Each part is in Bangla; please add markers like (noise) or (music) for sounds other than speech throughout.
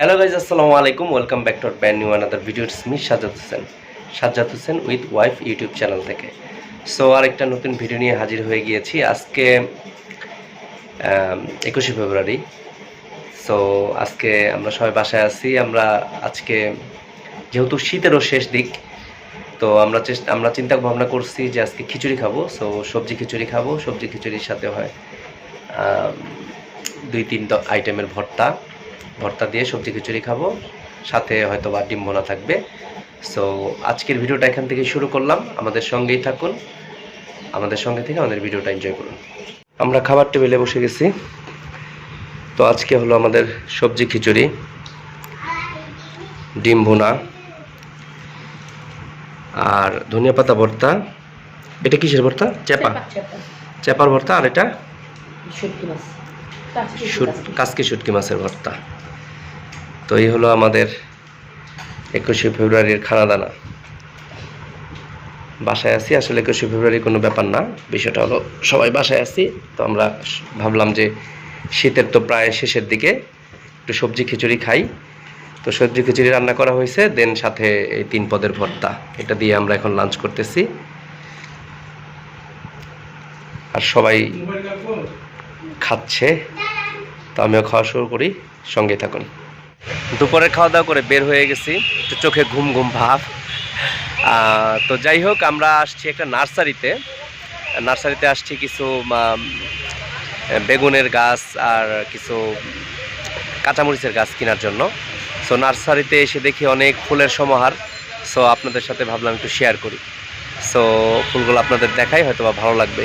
হ্যালো গাইজ আসসালামু আলাইকুম welcome back to our brand new another video it's me Sajjad Hossain Sajjad Hossain with wife YouTube channel থেকে। সো আরেকটা নতুন ভিডিও নিয়ে হাজির হয়ে গিয়েছি। আজকে একুশে ফেব্রুয়ারি। সো আজকে আমরা সবাই বাসায় আছি। আমরা আজকে, যেহেতু শীতেরও শেষ দিক, তো আমরা চেষ্টা আমরা চিন্তা ভাবনা করছি যে আজকে খিচুড়ি খাব। সো সবজি খিচুড়ি খাব। সবজি খিচুড়ির সাথে হয় দুই তিন আইটেমের ভর্তা। ভর্তা দিয়ে সবজি খিচুড়ি খাব। সাথে হয়তো বা ডিম বোনা থাকবে। সো আজকের ভিডিওটা এখান থেকে শুরু করলাম। আমাদের সঙ্গেই থাকুন। আমাদের সঙ্গে থেকে আমাদের ভিডিওটা এনজয় করুন। আমরা খাবার টেবিলে বসে গেছি। তো আজকে হলো আমাদের সবজি খিচুড়ি ডিম ভুনা আর ধনিয়া পাতা ভর্তা। এটা কিসের ভর্তা? চেপা। চেপার ভর্তা আর এটা? শুটকি মাছ। শুট কাসকি শুটকি মাছের ভর্তা। তো এই হলো আমাদের একুশে ফেব্রুয়ারির খানা দানা বাসায় আছি আসলে একুশে ফেব্রুয়ারি কোনো ব্যাপার না বিষয়টা হলো সবাই বাসায় আছি তো আমরা ভাবলাম যে শীতের তো প্রায় শেষের দিকে একটু সবজি খিচুড়ি খাই। তো সবজি খিচুড়ি রান্না করা হয়েছে দেন সাথে এই তিন পদের ভর্তা এটা দিয়ে আমরা এখন লাঞ্চ করতেছি। আর সবাই খাচ্ছে। তো আমিও খাওয়া শুরু করি, সঙ্গে থাকুন। দুপুরে খাওয়া দাওয়া করে বের হয়ে গেছি, একটু চোখে ঘুম ঘুম ভাব। তো যাই হোক, আমরা আসছি একটা নার্সারিতে। নার্সারিতে আসছি কিছু বেগুনের গাছ আর কিছু কাঁচামরিচের গাছ কেনার জন্য। সো নার্সারিতে এসে দেখি অনেক ফুলের সমাহার। সো আপনাদের সাথে ভাবলাম একটু শেয়ার করি। সো ফুলগুলো আপনাদের দেখাই হয়তো বা ভালো লাগবে।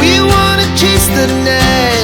We wanna chase the night,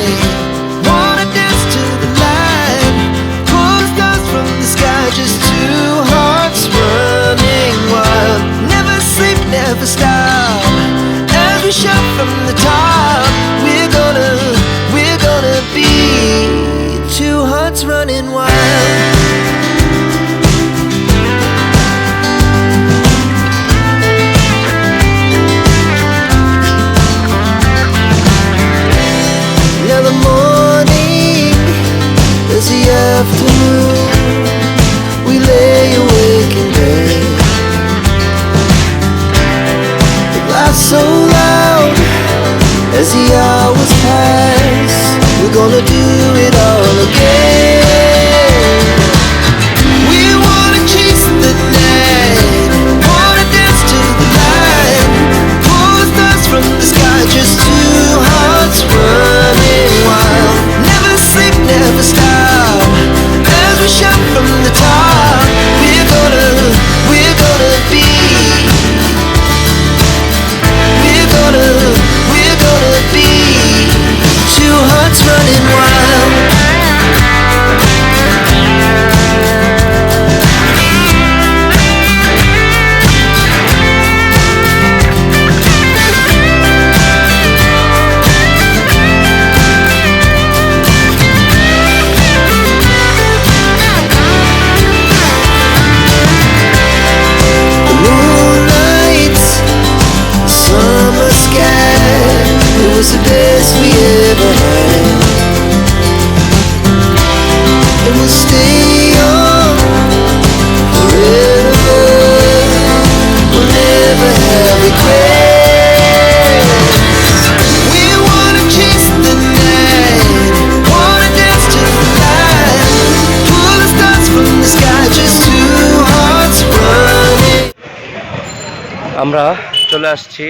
আমরা চলে আসছি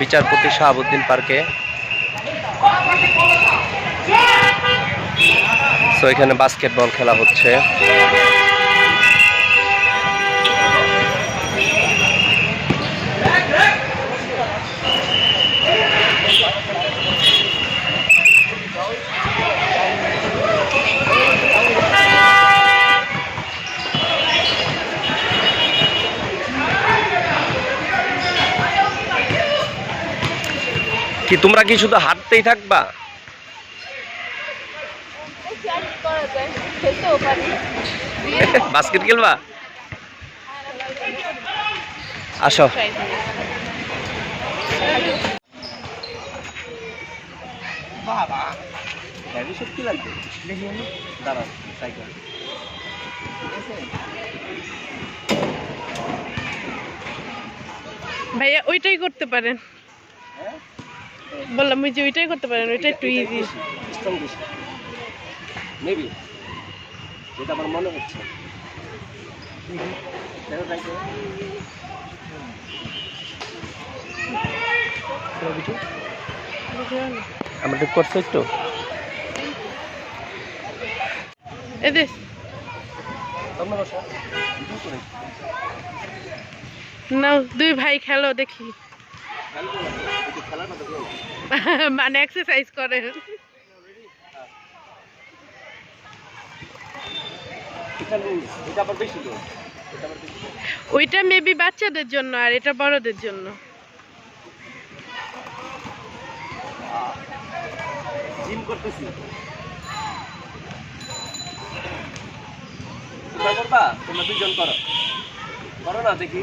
বিচারপতি শাহাবুদ্দিন পার্কে। তো এখানে বাস্কেটবল খেলা হচ্ছে। কি তোমরা কি শুধু হাঁটতেই থাকবা? বাস্কেট খেলবা? আসো। বাবা হেভি শক্তি লাগবে? দেখি আমি। দাঁড়াও সাইকেল। ভাইয়া ওইটাই করতে পারেন। বললাম ওই যে ওইটাই করতে পারেন ওইটা একটু ইজি মেবি যেটা আমার মনে হচ্ছে। আমরা ঠিক করছ একটু? এদের তোমরা বসো নাও দুই ভাই খেলো দেখি। (laughs) মানে এক্সারসাইজ করে। ওইটা মেবি বাচ্চাদের জন্য আর এটা বড়দের জন্য। করতেছি। তোমরা দুজন করো। করো না দেখি।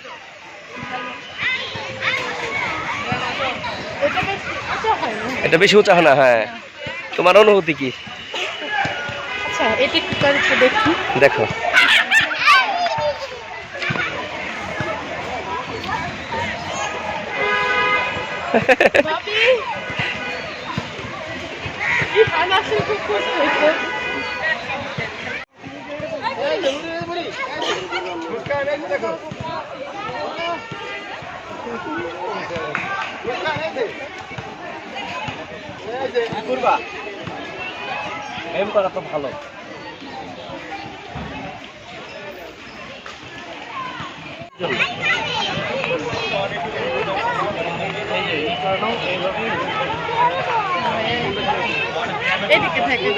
এটা বেশি উঁচা না হ্যাঁ। তোমার অনুভূতি কি? আচ্ছা দেখি। দেখো বাবি ইরফান আসলে খুব খুশি হয়েছে করবা এম করা তো ভালো এদিকে থাকে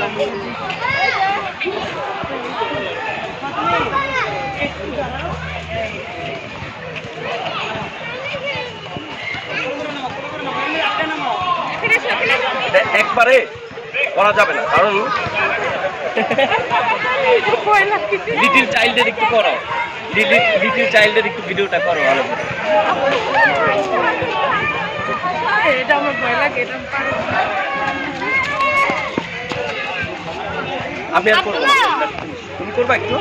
একবারে করা যাবে না কারণ লিটিল চাইল্ডের একটু করো। লিটিল চাইল্ডের একটু ভিডিওটা করো ভালো করে। এটা আমার ভয় লাগে এটা আমি আর করব। তুমি করবা একটু?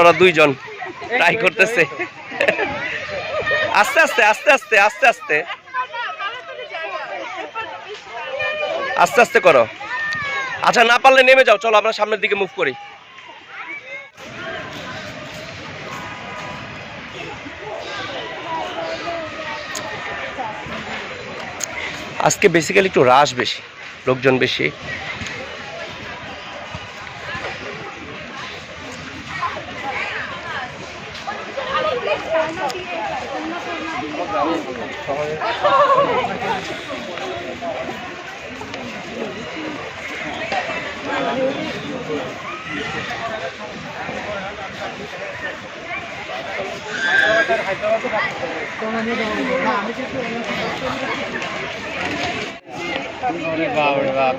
ওরা দুইজন ট্রাই করতেছে। আস্তে আস্তে আস্তে আস্তে আস্তে আস্তে। আস্তে আস্তে করো। আচ্ছা না পারলে নেমে যাও। চলো, আমরা সামনের দিকে মুভ করি। আজকে বেসিক্যালি একটু রাশ বেশি, লোকজন বেশি।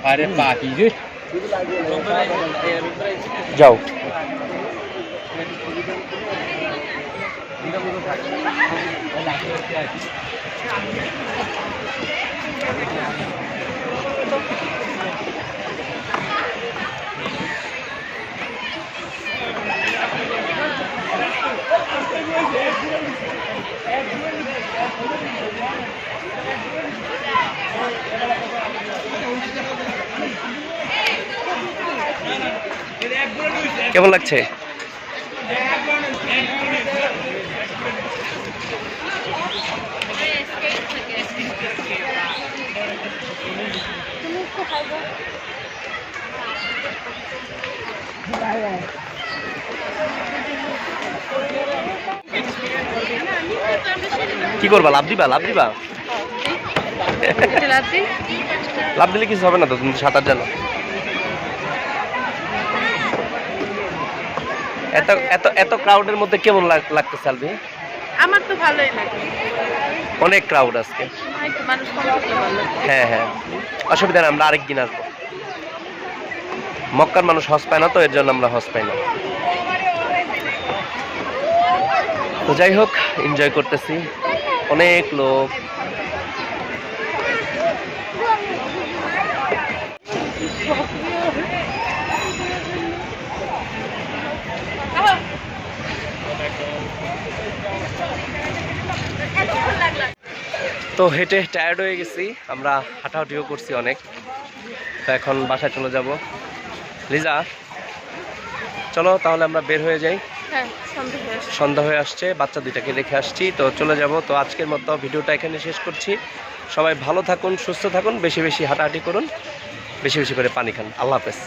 আরে পাখি রে যাও কেমন লাগছে? কি করবা? লাভ দিবা? লাভ দিবা? লাভ দিলে কিছু হবে না তো তুমি সাঁতার জানো। এত এত এত ক্রাউডের মধ্যে কেমন লাগ- লাগতেছে আলবি? আমার তো ভালোই লাগে। অনেক ক্রাউড আজকে। হ্যাঁ হ্যাঁ। অসুবিধা নেই আমরা আরেকদিন আসব। মক্কার মানুষ হজ পায় না তো এর জন্য আমরা হজ পাই না। তো যাই হোক এনজয় করতেছি। অনেক লোক। তো হেঁটে টায়ার্ড হয়ে গেছি। আমরা হাঁটাহাঁটিও করছি অনেক। তো এখন বাসায় চলে যাব। লিজা চলো তাহলে আমরা বের হয়ে যাই। হ্যাঁ। সন্ধ্যা হয়ে আসছে বাচ্চা দুইটাকে রেখে আসছি। তো চলে যাব। তো আজকের মতো ভিডিওটা এখানে শেষ করছি। সবাই ভালো থাকুন সুস্থ থাকুন বেশি বেশি হাঁটাহাঁটি করুন। বেশি বেশি করে পানি খান। আল্লাহ হাফেজ।